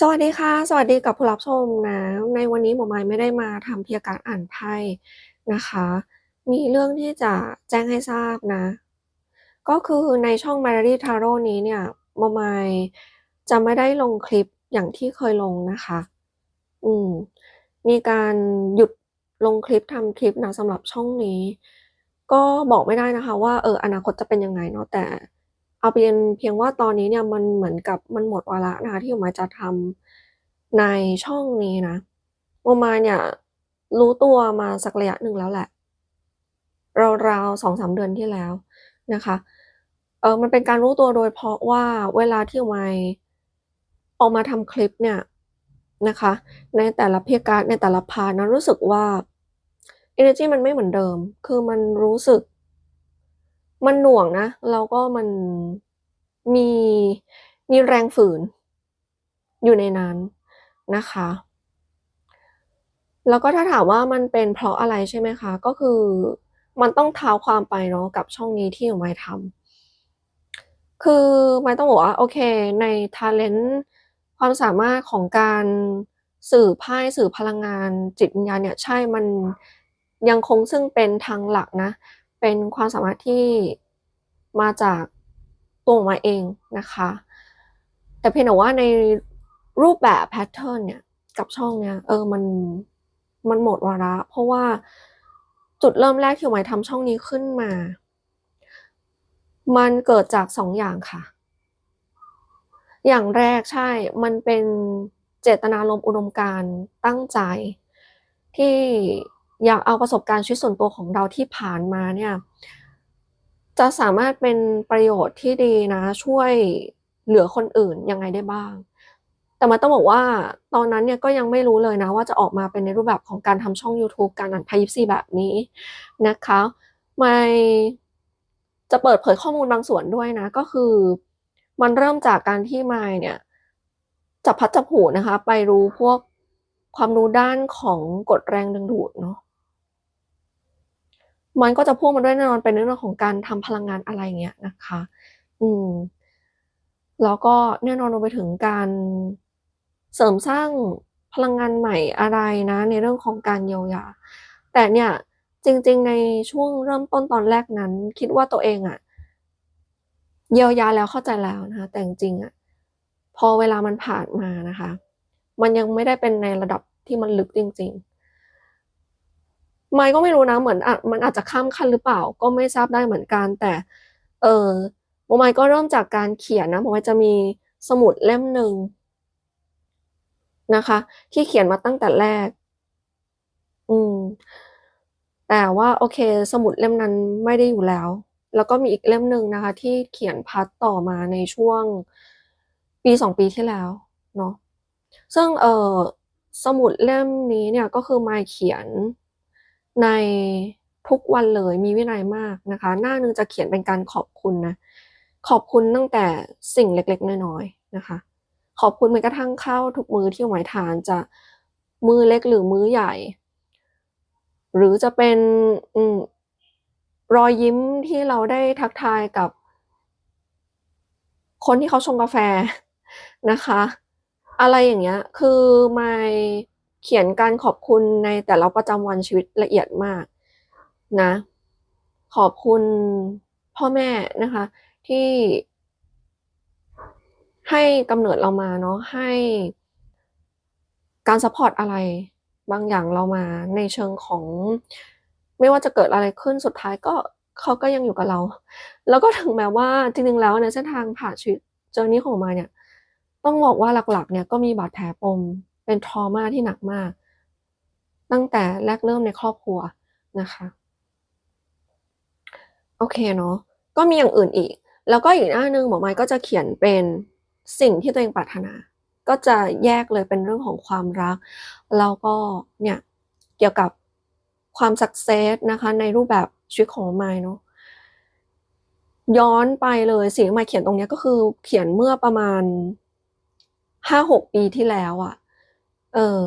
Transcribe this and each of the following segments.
สวัสดีค่ะ สวัสดีกับผู้รับชมนะ ในวันนี้หมอไม้ไม่ได้มาทำเพียงการอ่านไพ่นะคะ มีเรื่องที่จะแจ้งให้ทราบนะ ก็คือในช่อง Melody Tarot นี้เนี่ยหมอไม้จะไม่ได้ลงคลิปอย่างที่เคยลงนะคะ อืม มีการหยุดลงคลิปทำคลิปนะสำหรับช่องนี้ ก็บอกไม่ได้นะคะ ว่าเอออนาคตจะเป็นยังไงเนาะแต่ เอาเป็นเพียงว่าตอนนี้เนี่ยมันเหมือนกับมันหมดวาระนะคะที่หมม้จะทำในช่องนี้นะหมม้เนี่ยรู้ตัวมาสักระยะหนึ่งแล้วแหละราวๆ2-3เดือนที่แล้วนะคะเออมันเป็นการรู้ตัวโดยเพราะว่าเวลาที่มอไม้ออกมาทำคลิปเนี่ยนะคะในแต่ละเพียการ์ดในแต่ละพาร์ตนะรู้สึกว่าเอเนอร์จีมันไม่เหมือนเดิม คือมันรู้สึก มันหน่วงนะ แล้วก็มันมีมีแรงฝืน อยู่ในนั้นนะคะ แล้วก็ถ้าถามว่ามันเป็นเพราะอะไรใช่ไหมคะ ก็คือมันต้องเท้าความไปเนาะกับช่องนี้ที่มอไม้ทำคือไม้ต้องบอกว่า โอเค ในทัเลนต์ความสามารถของการสื่อไพ่สื่อพลังงานจิตวิญญาณเนี่ย ใช่มันยังคงซึ่งเป็นทางหลักนะ เป็นความสามารถที่ มาจากตัวมอไม้เองนะคะ แต่เพียงแต่ว่าในรูปแบบแพตเทิร์นเนี่ยกับช่องเนี้ยเออมันมันหมดวาระ เพราะว่าจุดเริ่มแรกที่หมอไม้ทำช่องนี้ขึ้นมา มันเกิดจาก2องอย่างค่ะ อย่างแรกใช่ มันเป็นเจตนารมณ์อุดมการตั้งใจ ที่อยากเอาประสบการณ์ชีวิตส่วนตัวของเราที่ผ่านมาเนี่ย จะสามารถเป็นประโยชน์ที่ดีนะ ช่วยเหลือคนอื่นยังไงได้บ้าง แต่มันต้องบอกว่าตอนนั้นเนี่ยก็ยังไม่รู้เลยนะ ว่าจะออกมาเป็นในรูปแบบของการทำช่องยูทูบการอ่านไพ่ยิปซีแบบนี้นะคะไม้จะเปิดเผยข้อมูลบางส่วนด้วยนะ ก็คือมันเริ่มจากการที่ไม้เนี่ยจับพัดจับผลูนะคะ ไปรู้พวกความรู้ด้านของกฎแรงดึงดูดเนาะ มันก็จะพ่วงมาด้วยแน่นอนเป็นเรื่องของการทำพลังงานอะไรเงี้ยนะคะ อืม แล้วก็แน่นอนรวมไปถึงการเสริมสร้างพลังงานใหม่อะไรนะ ในเรื่องของการเยียวยา แต่เนี่ยจริง ๆ ในช่วงเริ่มต้นตอนแรกนั้น คิดว่าตัวเองอะเยียวยาแล้วเข้าใจแล้วนะคะแต่จริงอะพอเวลามันผ่านมานะคะ มันยังไม่ได้เป็นในระดับที่มันลึกจริง ๆ ไม้ก็ไม่รู้นะเหมือนอาจมันอาจจะข้ามขั้นหรือเปล่า ก็ไม่ทราบได้เหมือนกัน แต่เออหมไมก็เริ่มจากการเขียนนะหมไมจะมีสมุดเล่มหนึ่งนะคะ ที่เขียนมาตั้งแต่แรก อืม แต่ว่าโอเค สมุดเล่มนั้นไม่ได้อยู่แล้ว แล้วก็มีอีกเล่มหนึ่งนะคะ ที่เขียนพาร์ตต่อมาในช่วง1-2ปีที่แล้วเนาะซึ่งเออสมุดเล่มนี้เนี่ยก็คือไมเขียน ในทุกวันเลยมีวินัยมากนะคะ หน้าหนึ่งจะเขียนเป็นการขอบคุณนะ ขอบคุณตั้งแต่สิ่งเล็กๆ น้อยๆนะคะ ขอบคุณแม้กระทั่งข้าวทุกมื้อที่หมอไม้ทานจะมือเล็กหรือมือใหญ่ หรือจะเป็นอรอยยิ้มที่เราได้ทักทายกับ คนที่เขาชงกาแฟนะคะ อะไรอย่างเงี้ย คือไม้ เขียนการขอบคุณในแต่ละประจำวันชีวิตละเอียดมากนะ ขอบคุณพ่อแม่นะคะ ที่ให้กำเนิดเรามาเนาะให้การซัปพอร์ตอะไรบางอย่างเรามาในเชิงของ ไม่ว่าจะเกิดอะไรขึ้นสุดท้ายก็เขาก็ยังอยู่กับเรา แล้วก็ถึงแม้ว่าจริงๆแล้วในเส้นทางผ่านชีวิต journey ของม้เนี่ย ต้องบอกว่าหลักๆ เนี่ยก็มีบาดแผลปม เป็น trauma ที่หนักมาก ตั้งแต่แรกเริ่มในครอบครัวนะคะ โอเคเนาะก็มีอย่างอื่นอีก แล้วก็อีกหน้าหนึ่งหมอไม้ก็จะเขียนเป็นสิ่งที่ตัวเองปรารถนา ก็จะแยกเลยเป็นเรื่องของความรัก แล้วก็เนี่ยเกี่ยวกับความ success นะคะ ในรูปแบบชีวิตของไม้เนาะย้อนไปเลยสิ่งที่ไม้เขียนตรงนี้ก็คือเขียนเมื่อประมาณ5-6ปีที่แล้วอะ เออ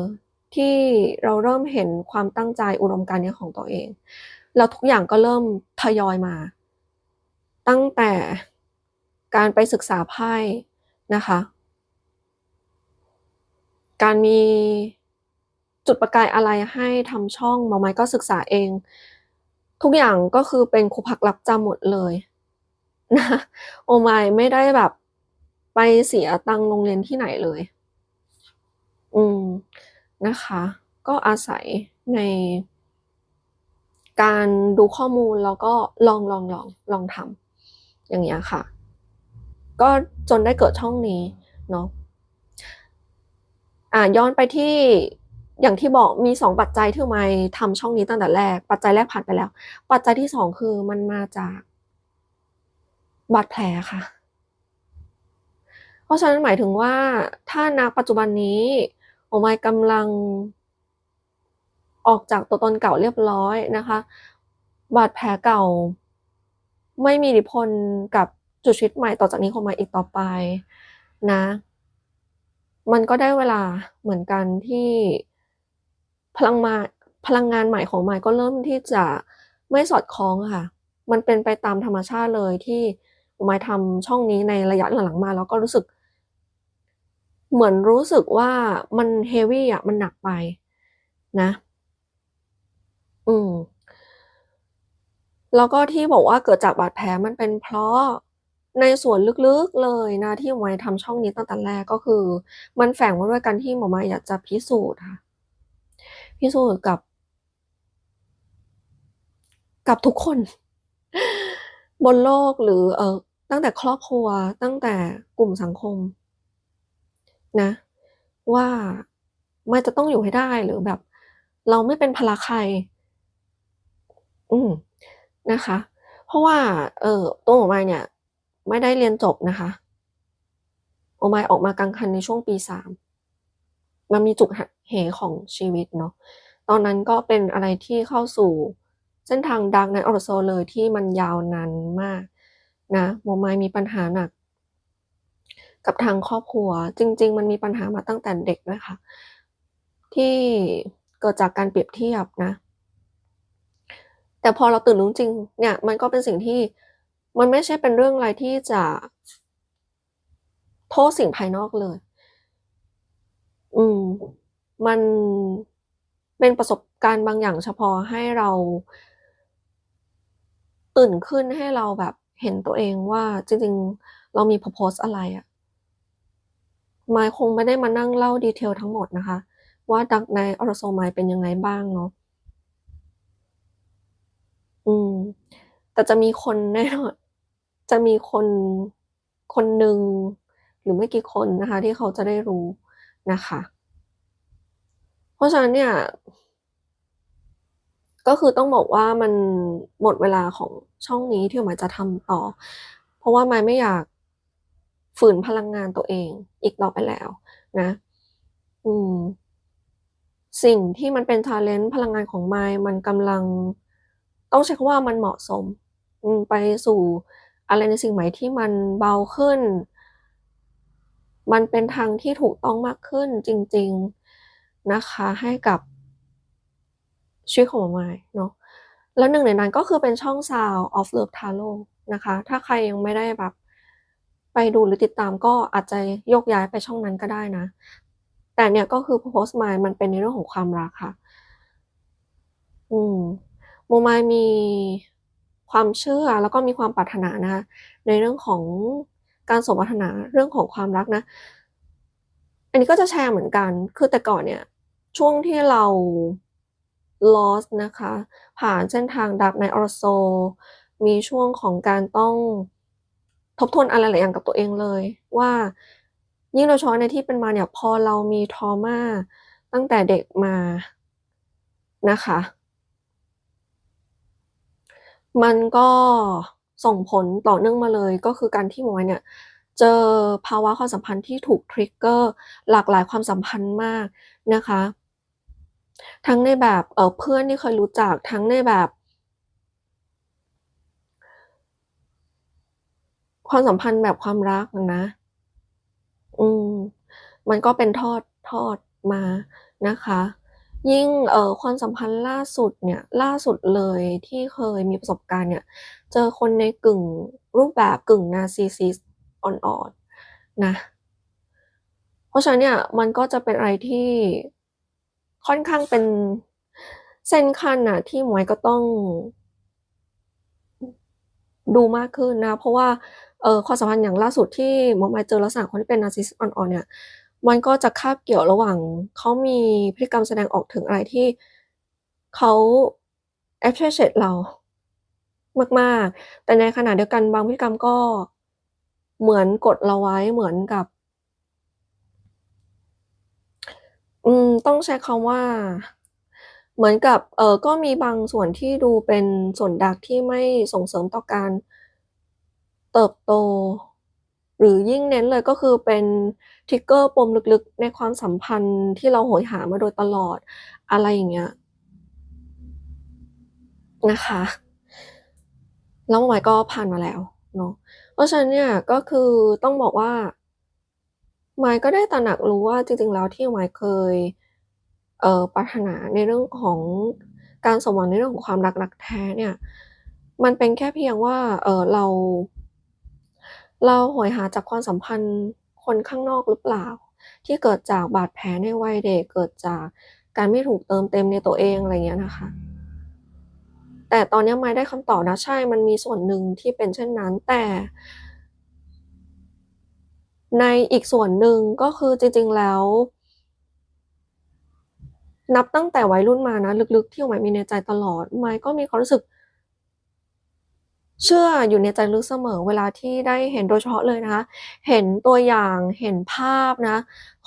ที่เราเริ่มเห็นความตั้งใจอุดมการณ์เนี้ยของตัวเอง แล้วทุกอย่างก็เริ่มทยอยมา ตั้งแต่การไปศึกษาไพ่นะคะ การมีจุดประกายอะไรให้ทำช่องหมอไม้ก็ศึกษาเอง ทุกอย่างก็คือเป็นครูพักรับจำหมดเลยนะโอไมายไม่ได้แบบไปเสียตังค์โรงเรียนที่ไหนเลย อืมนะคะ ก็อาศัยใน การดูข้อมูลแล้วก็ลองลองลองลองทำอย่างเงี้ยค่ะ ก็จนได้เกิดช่องนี้เนาะอ่าย้อนไปที่อย่างที่บอกมีสองปัจจัยที่ไมทำช่องนี้ตั้งแต่แรก ปัจจัยแรกผ่านไปแล้ว ปัจจัยที่สองคือมันมาจากบาดแผลค่ะ เพราะฉะนั้นหมายถึงว่าถ้าณปัจจุบันนี้ โอไมกำลังออกจากตัวตนเก่าเรียบร้อยนะคะ บาดแผลเก่า ไม่มีอิทธิพลกับจุดชีวิตใหม่ต่อจากนี้ของไมอีกต่อไปนะ มันก็ได้เวลาเหมือนกันที่พลังมาพลังงานใหม่ของไมค์ก็เริ่มที่จะไม่สอดคล้องค่ะ มันเป็นไปตามธรรมชาติเลยที่ไมค์ทำช่องนี้ในระยะหลังๆมา แล้วก็รู้สึก เหมือนรู้สึกว่ามันเฮวี่อะ มันหนักไปนะ อืม แล้วก็ที่บอกว่าเกิดจากบาดแผลมันเป็นเพราะในส่วนลึกๆเลยนะ ที่หมอไม้ทำช่องนี้ตั้งแต่แรกก็คือ มันแฝงมาด้วยกันที่หมอไม้อยากจะพิสูจน์ค่ะ พิสูจน์กับ กับทุกคน บนโลกหรือเอ่อตั้งแต่ครอบครัวตั้งแต่กลุ่มสังคม นะ ว่ามันจะต้องอยู่ให้ได้หรือแบบ เราไม่เป็นภาระใคร อืมนะคะ เพราะว่า เออตัวขอไมเนี่ย ไม่ได้เรียนจบนะคะโอไมออกมากลางคันในช่วงปีสามมันมีจุดหักเหของชีวิตเนาะตอนนั้นก็เป็นอะไรที่เข้าสู่เส้นทางดังในออร์โซเลยที่มันยาวนานมากนะโมไมมีปัญหาหนัก กับทางครอบครัว จริง ๆ มันมีปัญหามาตั้งแต่เด็กด้วยค่ะ ที่เกิดจากการเปรียบเทียบนะ แต่พอเราตื่นรู้จริง เนี่ย มันก็เป็นสิ่งที่มันไม่ใช่เป็นเรื่องอะไรที่จะโทษสิ่งภายนอกเลย อืม มันเป็นประสบการณ์บางอย่างเฉพาะให้เราตื่นขึ้นให้เราแบบเห็นตัวเองว่าจริง ๆ เรามี purpose อะไรอะ ไมคงไม่ได้มานั่งเล่า detail ทั้งหมดนะคะ ว่า Dark Night Orso ไมเป็นยังไงบ้างเนาะอืม แต่จะมีคนแน่นอนจะมีคนคนหนึ่งหรือไม่กี่คนนะคะ ที่เขาจะได้รู้นะคะ เพราะฉะนั้นเนี่ย ก็คือต้องบอกว่ามันหมดเวลาของช่องนี้ที่หมายจะทำต่อ เพราะว่าไมไม่อยาก ฝืนพลังงานตัวเองอีกต่อไปแล้วนะ อืม สิ่งที่มันเป็นทาเลนต์พลังงานของไมมันกำลัง ต้องใช้คำว่ามันเหมาะสมไปสู่อะไรในสิ่งใหม่ที่มันเบาขึ้น มันเป็นทางที่ถูกต้องมากขึ้นจริง ๆนะคะ ให้กับชีวิตของไมเนาะแล้วหนึ่งในนั้นก็คือเป็นช่อง Sound of Love Tarot นะคะ ถ้าใครยังไม่ได้แบบ ไปดูหรือติดตามก็อาจจะยกย้ายไปช่องนั้นก็ได้นะ แต่เนี่ยก็คือ purpose ไมมันเป็นในเรื่องของความรักค่ะ อืมโมไมมีความเชื่อแล้วก็มีความปรารถนานะคะในเรื่องของการสมปรารถนาเรื่องของความรักนะ อันนี้ก็จะแชร์เหมือนกัน คือแต่ก่อนเนี่ย ช่วงที่เรา lost นะคะ ผ่านเส้นทาง Dark Night Orso มีช่วงของการต้อง ทบทวนอะไรหลายอย่างกับตัวเองเลย ว่ายิ่งโดยเฉพาะในที่เป็นมาเนี่ยพอเรามี trauma ตั้งแต่เด็กมานะคะ มันก็ส่งผลต่อเนื่องมาเลยก็คือการที่มไมเนี่ยเจอภาวะความสัมพันธ์ที่ถูก trigger หลากหลายความสัมพันธ์มากนะคะ ทั้งในแบบเเพื่อนที่เคยรู้จักทั้งในแบบ ความสัมพันธ์แบบความรักนะ อืม มันก็เป็นทอดทอดมานะคะ ยิ่งเอ่อความสัมพันธ์ล่าสุดเนี่ย ล่าสุดเลยที่เคยมีประสบการณ์เนี่ย เจอคนในกึ่งรูปแบบกึ่ง narcissist อ่อนๆนะ เพราะฉะนั้นเนี่ยมันก็จะเป็นอะไรที่ค่อนข้างเป็นเส้นขั้นน่ะที่หมวยก็ต้อง ดูมากขึ้นนะ เพราะว่าเอ่อความสัมพันธ์อย่างล่าสุดที่หมวกมายเจอลักษณะคนที่เป็น narcissist อ่อนๆเนี่ยมันก็จะคาบเกี่ยวระหว่างเขามีพฤติกรรมแสดงออกถึงอะไรที่เขา appreciate เรามากๆ แต่ในขณะเดียวกันบางพฤติกรรมก็เหมือนกดเราไว้เหมือนกับ อืม ต้องใช้คำว่า เหมือนกับเอ่อก็มีบางส่วนที่ดูเป็นส่วน dark ที่ไม่ส่งเสริมต่อการเติบโต หรือยิ่งเน้นเลยก็คือเป็น trigger ปมลึกๆ ในความสัมพันธ์ที่เราโหยหามาโดยตลอดอะไรอย่างเงี้ยนะคะ แล้วหมวยก็ผ่านมาแล้วเนาะเพราะฉะนั้นเนี่ยก็คือต้องบอกว่าหมายก็ได้ตระหนักรู้ว่าจริงๆแล้วที่หมายเคย ปรารถนาในเรื่องของการสมหวังในเรื่องของความรักรักแท้เนี่ยมันเป็นแค่เพียงว่าเออเรา เราโหยหาจากความสัมพันธ์คนข้างนอกหรือเปล่า ที่เกิดจากบาดแผลในวัยเด็กเกิดจากการไม่ถูกเติมเต็มในตัวเองอะไรอย่างเงี้ยนะคะ แต่ตอนนี้ยหมายได้คำตอบนะใช่มันมีส่วนหนึ่งที่เป็นเช่นนั้น แต่ ในอีกส่วนหนึ่งก็คือจริงๆแล้ว นับตั้งแต่วัยรุ่นมานะ ลึกๆ ที่หมายมีในใจตลอดหมายก็มีความรู้สึก เชื่ออยู่ในใจลึกเสมอ เวลาที่ได้เห็นโดยเฉพาะเลยนะคะ เห็นตัวอย่างเห็นภาพนะ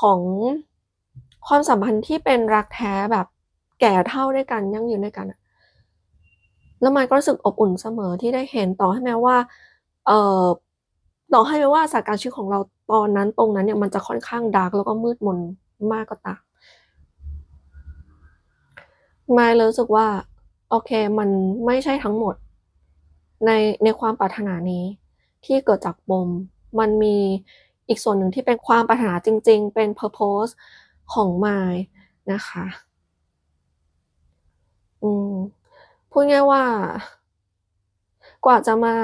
ของความสัมพันธ์ที่เป็นรักแท้แบบแก่เฒ่าด้วยกันยั่งยืนด้วยกันแล้วหมายก็รู้สึกอบอุ่นเสมอที่ได้เห็นต่อให้แม้ว่า เอ่อต่อให้แม้ว่าสถานการณ์ชีวิตของเราตอนนั้นตรงนั้นเนี่ยมันจะค่อนข้างดาร์กแล้วก็มืดมนมากก็ตาม มายเลยรู้สึกว่า โอเคมันไม่ใช่ทั้งหมด ในในความปรารถนานี้ ที่เกิดจากปมมันมีอีกส่วนหนึ่งที่เป็นความปรารถนาจริง ๆ เป็น purpose ของมายนะคะอืมพูดง่ายว่า กว่าจะมา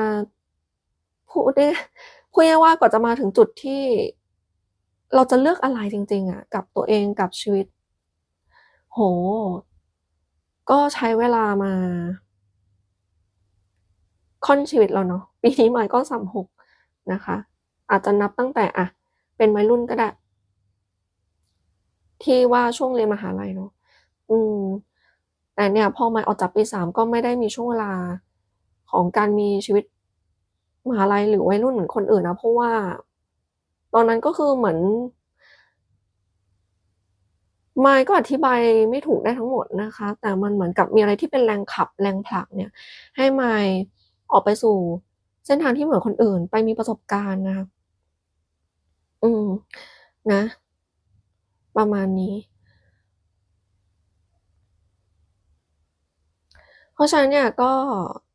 พูดได้พูดง่ายว่ากว่าจะมาถึงจุดที่เราจะเลือกอะไรจริง ๆอะกับตัวเองกับชีวิตโอ้โฮ ก็ใช้เวลามา ค่อนชีวิตแล้วเนาะปีนี้หมายก็36นะคะ อาจจะนับตั้งแต่อะเป็นวัยรุ่นก็ได้ ที่ว่าช่วงเรียนมหาลัยเนาะอืมแต่เนี่ยพอมายออกจากปี3ก็ไม่ได้มีช่วงเวลาของการมีชีวิตมหาลัยหรือวัยรุ่นเหมือนคนอื่นนะเพราะว่า ตอนนั้นก็คือเหมือน หมายก็อธิบายไม่ถูกได้ทั้งหมดนะคะ แต่มันเหมือนกับมีอะไรที่เป็นแรงขับแรงผลักเนี่ย ให้หมายออกไปสู่ เส้นทางที่เหมือนคนอื่น ไปมีประสบการณ์นะคะอืมนะ ประมาณนี้ เพราะฉะนั้นเนี่ยก็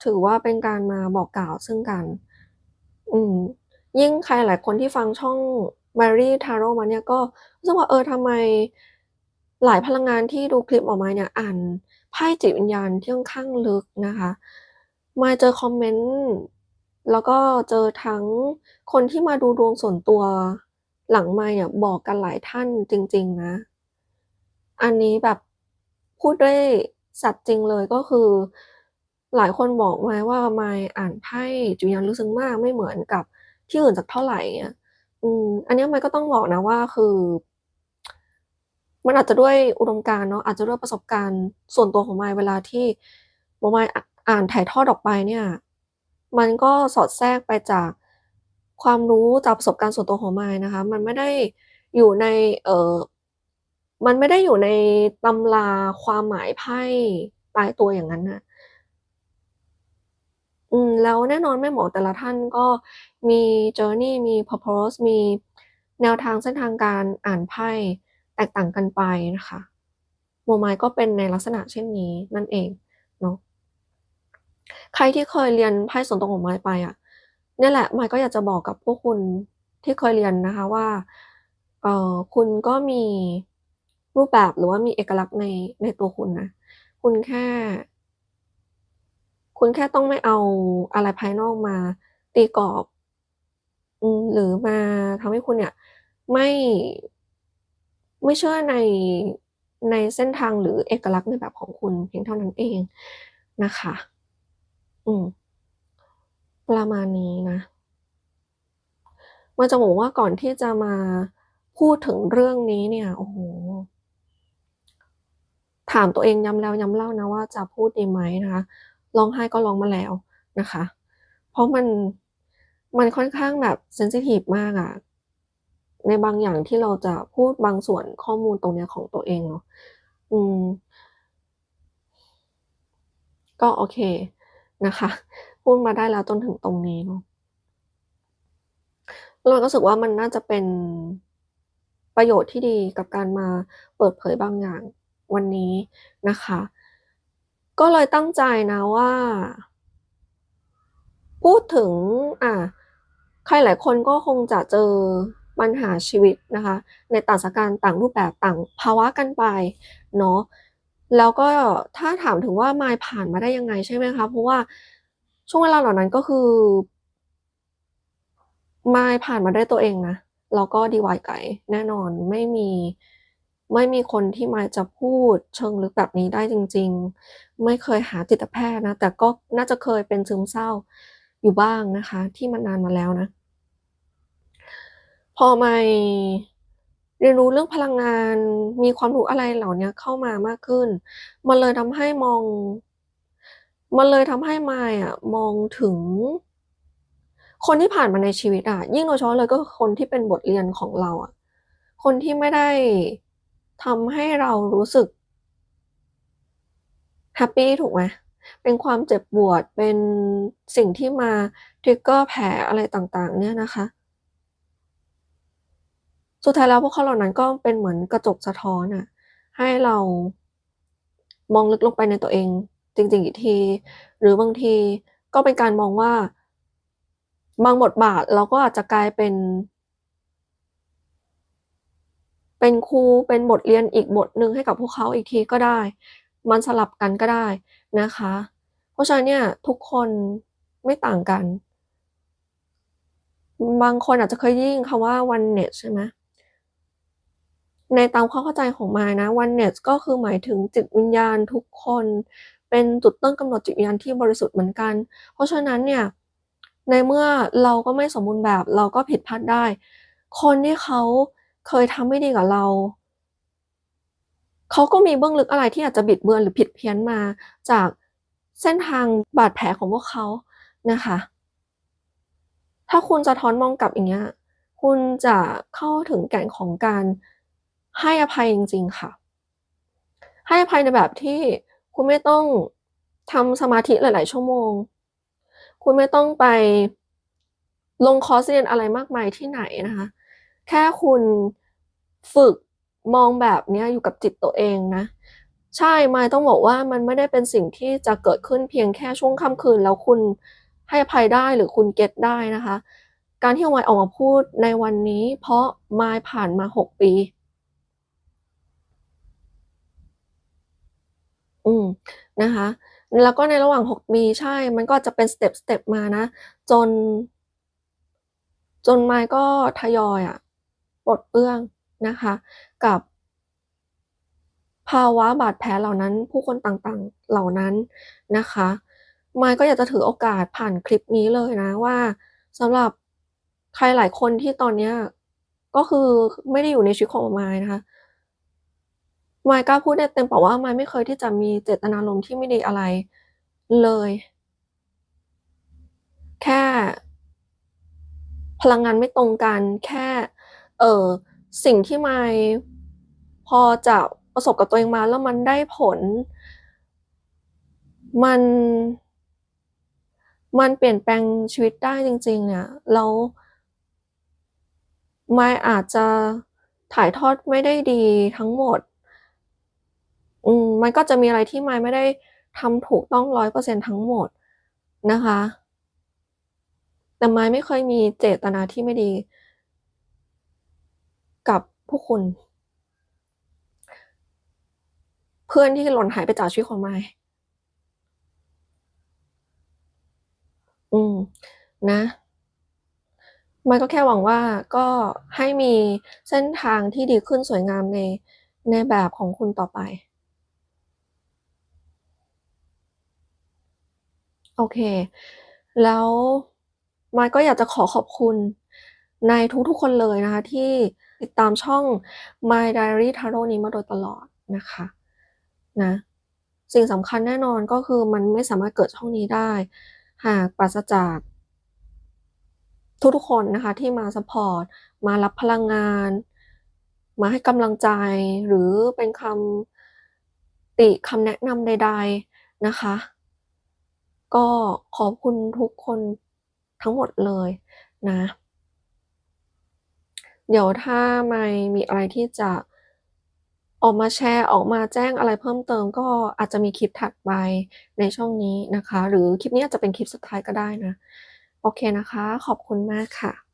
ถือว่าเป็นการมาบอกกล่าวซึ่งกัน อืม ยิ่งใครหลายคนที่ฟังช่อง Mary Tarot มาเนี่ยก็รู้สึกว่าเออทำไม หลายพลังงานที่ดูคลิปหมอไม้เนี่ยอ่านไพ่จิตวิญญาณที่ค่อนข้างลึกนะคะ มาเจอคอมเมนต์แล้วก็เจอทั้งคนที่มาดูดวงส่วนตัวหลังไมค์เนี่ยบอกกันหลายท่านจริง ๆ นะ อันนี้แบบพูดด้วยสัตย์จริงเลยก็คือ หลายคนบอกมาว่าไมายอ่านไพ่จิตวิญญาณลึกซึ้งมากไม่เหมือนกับที่อื่นสักเท่าไหร่เงี้ยอืมอันนี้ยมายก็ต้องบอกนะว่าคือ มันอาจจะด้วยอุดมการเนาะอาจจะด้วยประสบการณ์ส่วนตัวของมายเวลาที่หมอมายอ่านถ่ายทอดออกไปเนี่ยมันก็สอดแทรกไปจากความรู้จากประสบการณ์ส่วนตัวของมายนะคะ มันไม่ได้อยู่ในเออมันไม่ได้อยู่ในตำราความหมายไพ่ตายตัวอย่างงั้นนะอืมแล้วแน่นอนแม่หมอแต่ละท่านก็มี journey มี purpose มีแนวทางเส้นทางการอ่านไพ่ ตกต่างกันไปนะคะหมไม้ก็เป็นในลักษณะเช่นนี้นั่นเองเนาะใครที่เคยเรียนไพ่ส่วนตัวของไม้ไปอะเนี่แหละไม้ก็อยากจะบอกกับพวกคุณที่เคยเรียนนะคะว่าเอ่อคุณก็มีรูปแบบหรือว่ามีเอกลักษณ์ในในตัวคุณนะคุณแค่ คุณแค่ต้องไม่เอาอะไรภายนอกมาตีกรอบหรือมาทำให้คุณเนี่ย ไม่ ไม่เชื่อในในเส้นทางหรือเอกลักษณ์ในแบบของคุณเพียงเท่านั้นเองนะคะ อืม ประมาณนี้นะมาจะบอกว่าก่อนที่จะมาพูดถึงเรื่องนี้เนี่ย โอ้โฮถามตัวเองย้ำแล้วย้ำเล่านะว่าจะพูดดีไหมนะคะร้องไห้ก็ร้องมาแล้วนะคะ เพราะมันมันค่อนข้างแบบเซนซิทิฟมากอะ ในบางอย่างที่เราจะพูดบางส่วนข้อมูลตรงเนี้ยของตัวเองเนาะอืม ก็โอเคนะคะ พูดมาได้แล้วจนถึงตรงนี้เนาะเรารู้สึกว่ามันน่าจะเป็นประโยชน์ที่ดีกับการมาเปิดเผยบางอย่างวันนี้นะคะ ก็เลยตั้งใจนะว่า พูดถึง อ่าใครหลายคนก็คงจะเจอ ปัญหาชีวิตนะคะ ในต่างสถานการณ์ต่างรูปแบบต่างภาวะกันไปเนาะแล้วก็ถ้าถามถึงว่ามายผ่านมาได้ยังไงใช่ไหมคะ เพราะว่าช่วงเวลาเหล่านั้นก็คือมายผ่านมาได้ตัวเองนะแล้วก็ DIY ไกด์แน่นอนไม่มีไม่มีคนที่มายจะพูดเชิงลึกแบบนี้ได้จริง ๆ ไม่เคยหาจิตแพทย์นะ แต่ก็น่าจะเคยเป็นซึมเศร้าอยู่บ้างนะคะ ที่มันนานมาแล้วนะ พอมายเรียนรู้เรื่องพลังงาน มีความรู้อะไรเหล่านี้เข้ามามากขึ้น มันเลยทำให้มอง มันเลยทำให้ไมายอะมองถึง คนที่ผ่านมาในชีวิตอะยิ่งโดยเฉพาะเลยก็คนที่เป็นบทเรียนของเราอะคนที่ไม่ได้ทำให้เรารู้สึกแฮปปี้ถูกไหมเป็นความเจ็บปวดเป็นสิ่งที่มา trigger แผลอะไรต่างๆ เนี่ยนะคะ สุดท้ายแล้วพวกเขาเหล่านั้นก็เป็นเหมือนกระจกสะท้อนอะให้เรามองลึกลงไปในตัวเอง จริง ๆ อีกที หรือบางทีก็เป็นการมองว่าบางบทบาทเราก็อาจจะกลายเป็น เป็นครูเป็นบทเรียนอีกบทหนึ่งให้กับพวกเขาอีกทีก็ได้ มันสลับกันก็ได้นะคะ เพราะฉะนั้นเนี่ยทุกคนไม่ต่างกัน บางคนอาจจะเคยยินคำว่า Oneness ใช่ไหม ในตามความเข้าใจของมายนะ Oneness ก็คือหมายถึงจิตวิญญาณทุกคน เป็นจุดต้นกำเนิดจิตวิญญาณที่บริสุทธิ์เหมือนกัน เพราะฉะนั้นเนี่ยในเมื่อเราก็ไม่สมบูรณ์แบบเราก็ผิดพลาดได้ คนที่เขาเคยทำไม่ดีกับเราเขาก็มีเบื้องลึกอะไรที่อาจจะบิดเบือนหรือผิดเพี้ยนมาจากเส้นทางบาดแผลของพวกเขานะคะ ถ้าคุณสะท้อนมองกลับอย่างเงี้ย คุณจะเข้าถึงแก่นของการ ให้อภัยจริง ๆ ค่ะ ให้อภัยในแบบที่คุณไม่ต้องทำสมาธิหลาย ๆ ชั่วโมง คุณไม่ต้องไปลงคอร์สเรียนอะไรมากมายที่ไหนนะคะ แค่คุณฝึกมองแบบนี้อยู่กับจิตตัวเองนะ ใช่มายต้องบอกว่ามันไม่ได้เป็นสิ่งที่จะเกิดขึ้นเพียงแค่ช่วงค่ำคืน แล้วคุณให้อภัยได้หรือคุณเก็ตได้นะคะ การที่มายออกมาพูดในวันนี้ เพราะมายผ่านมา 6 ปี อืมนะคะ แล้วก็ในระหว่าง 6 ปีใช่ มันก็จะเป็นสเต็ปๆมานะ จน จนไมายก็ทยอยอะปลดเปื้องนะคะ กับ ภาวะบาดแผลเหล่านั้น ผู้คนต่างๆเหล่านั้นนะคะไมายก็อยากจะถือโอกาสผ่านคลิปนี้เลยนะว่าสำหรับใครหลายคนที่ตอนเนี้ยก็คือไม่ได้อยู่ในชีวิตของไมายนะคะ มายกล้าพูดได้เต็มปากว่ามายไม่เคยที่จะมีเจตนารมณ์ที่ไม่ดีอะไรเลย แค่พลังงานไม่ตรงกัน แค่ เออสิ่งที่มายพอจะประสบกับตัวเองมาแล้วมันได้ผล มัน มันเปลี่ยนแปลงชีวิตได้จริง ๆ เนี่ยแล้วมายอาจจะถ่ายทอดไม่ได้ดีทั้งหมด อืมมันก็จะมีอะไรที่มายไม่ได้ทำถูกต้อง100%ทั้งหมดนะคะ แต่ไมายไม่เคยมีเจตนาที่ไม่ดี กับพวกคุณ เพื่อนที่หล่นหายไปจากชีวิตของไมายอืมนะมายก็แค่หวังว่าก็ให้มีเส้นทางที่ดีขึ้นสวยงามในในแบบของคุณต่อไป โอเค แล้วมายก็อยากจะขอขอบคุณในทุกๆคนเลยนะคะ ที่ติดตามช่อง My Diary Tarot นี้มาโดยตลอดนะคะนะสิ่งสำคัญแน่นอนก็คือมันไม่สามารถเกิดช่องนี้ได้ หากปราศจากทุกๆคนนะคะที่มาซัปอร์ตมารับพลังงาน มาให้กำลังใจ หรือเป็นคำติคำแนะนำใด ๆนะคะ ก็ขอบคุณทุกคนทั้งหมดเลยนะ เดี๋ยวถ้ามายมีอะไรที่จะออกมาแชร์ออกมาแจ้งอะไรเพิ่มเติม ก็อาจจะมีคลิปถัดไปในช่องนี้นะคะ หรือคลิปนี้อาจจะเป็นคลิปสุดท้ายก็ได้นะ โอเคนะคะ ขอบคุณมากค่ะ